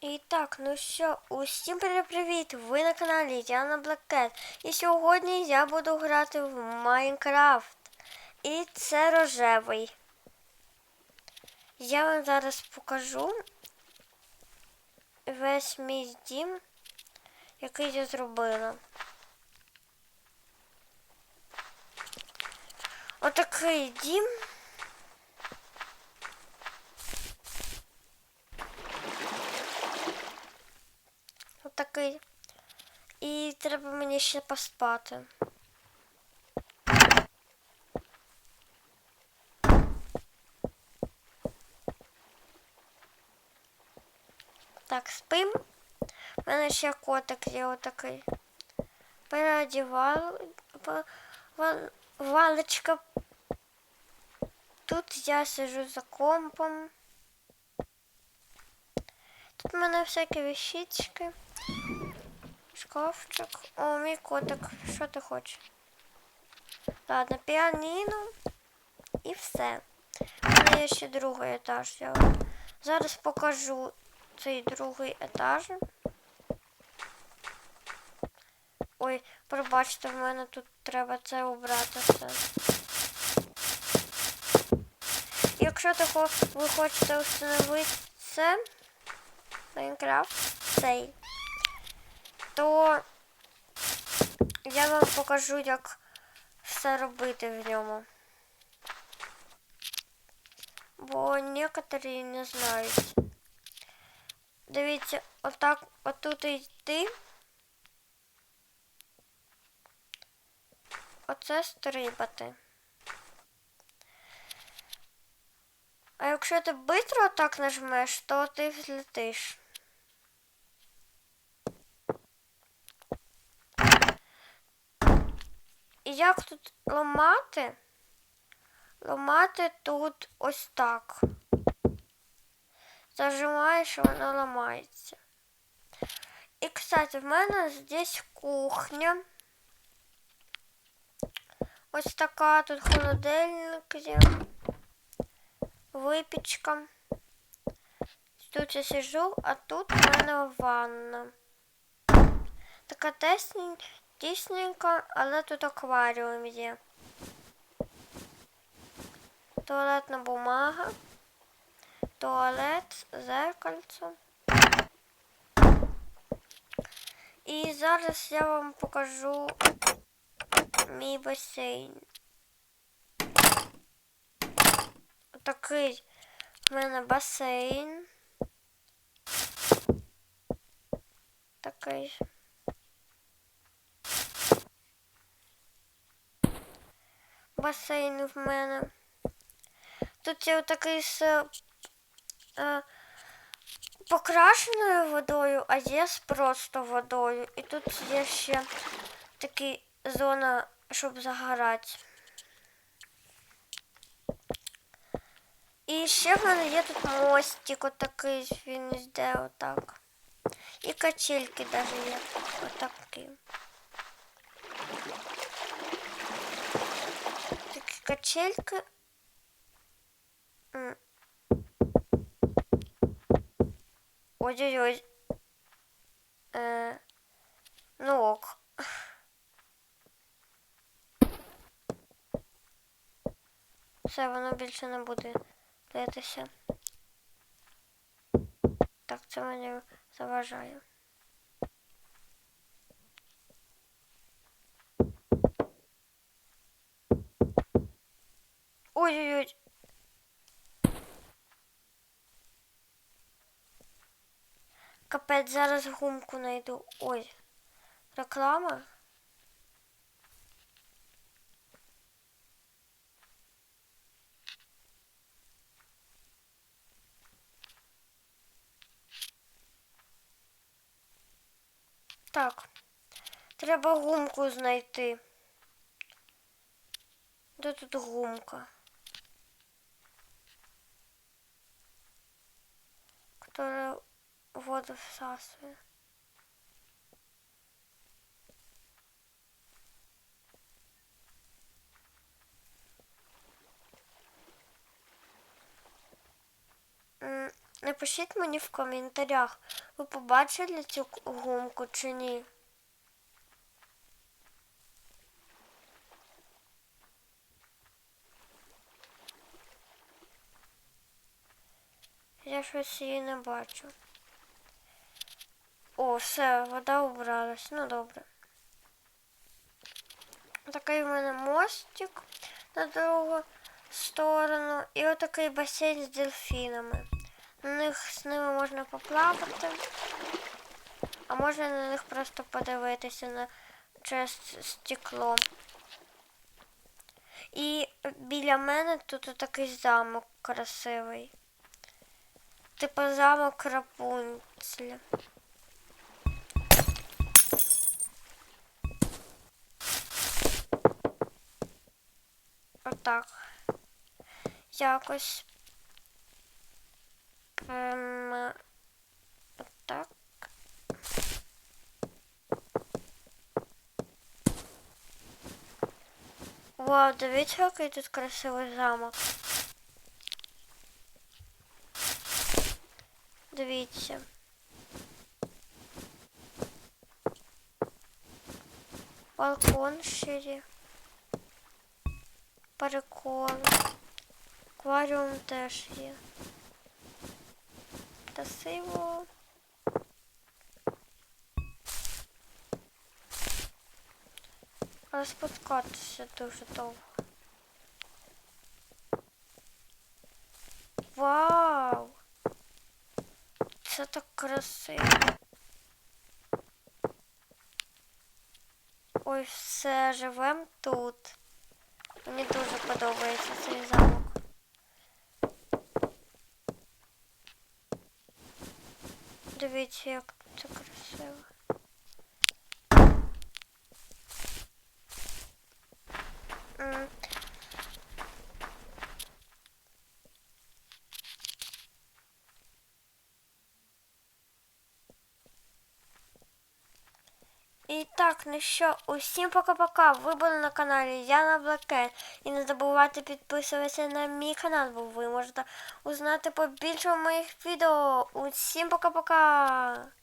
І так, ну що, усім привіт! Ви на каналі Яна Блекет. І сьогодні я буду грати в Майнкрафт. І це рожевий. Я вам зараз покажу весь мій дім, який я зробила. Отакий дім. Отакий. І треба мені ще поспати. Так, спим. У мене ще котик є отакий. Переодівал. па- ва- Валечка. Тут я сижу за компом. Тут в мене всякі вещички. Шкафчик. О, мій котик. Що ти хочеш? Ладно, піаніно. І все. У мене є ще другий етаж. Я зараз покажу цей другий етаж. Ой, пробачте, в мене тут треба це убрати все. Якщо ви хочете встановити це, Майнкрафт цей, то я вам покажу, як все робити в ньому. Бо некоторі не знають. Дивіться, отак, отут йти. Оце стрибати. А якщо ти швидко так нажмеш, то ти взлетиш. І як тут ламати? Ламати тут ось так. Зажимаєш, і воно ламається. І, кстати, в мене здесь кухня. Ось така тут холодильник є. Випічка. Тут я сижу, а тут в мене ванна. Така тесні- тісненька, але тут акваріум є. Туалетна бумага, туалет, зеркальце. І зараз я вам покажу мій басейн. Такий в мене басейн. Такий. Басейн в мене. Тут є такий з е, покрашеною водою, а є з просто водою. І тут є ще така зона, щоб загорати. І ще в мене є тут мостик отакий, він йде отак. І качельки навіть є отакі. М. Ой-ой-ой. Е, ну ок. Все, воно більше не буде литися. Так, це мені заважає. Ой-ой-ой. Капець, зараз гумку знайду. Ой. Реклама. Так. Треба гумку знайти. Де тут гумка? Которая воду всасывает. Напишіть мені в коментарях, Ви побачили цю гумку чи ні? Я щось її не бачу. О, все, вода убралась. Ну добре. Такий в мене мостик на другу сторону. І отакий басейн з дельфінами. На них з ними можна поплавати. А можна на них просто подивитися на через стекло. І біля мене тут такий замок красивий. Типу замок Рапунцеля. Отак. Якось. Ем, отак. Вау, дивіться, який тут красивий замок. Дивіться. Балкон шире. Прикол. Акваріум теж є. Красиво. Але спускатися дуже довго. Вау! Це так красиво. Ой, все, живем тут. Мені дуже подобається цей замок. Дивіться, як це красиво. І так, ну що, усім пока-пока. Ви були на каналі Яна Блакен. І не забувайте підписуватися на мій канал, бо ви можете узнати побільше моїх відео. Усім пока-пока!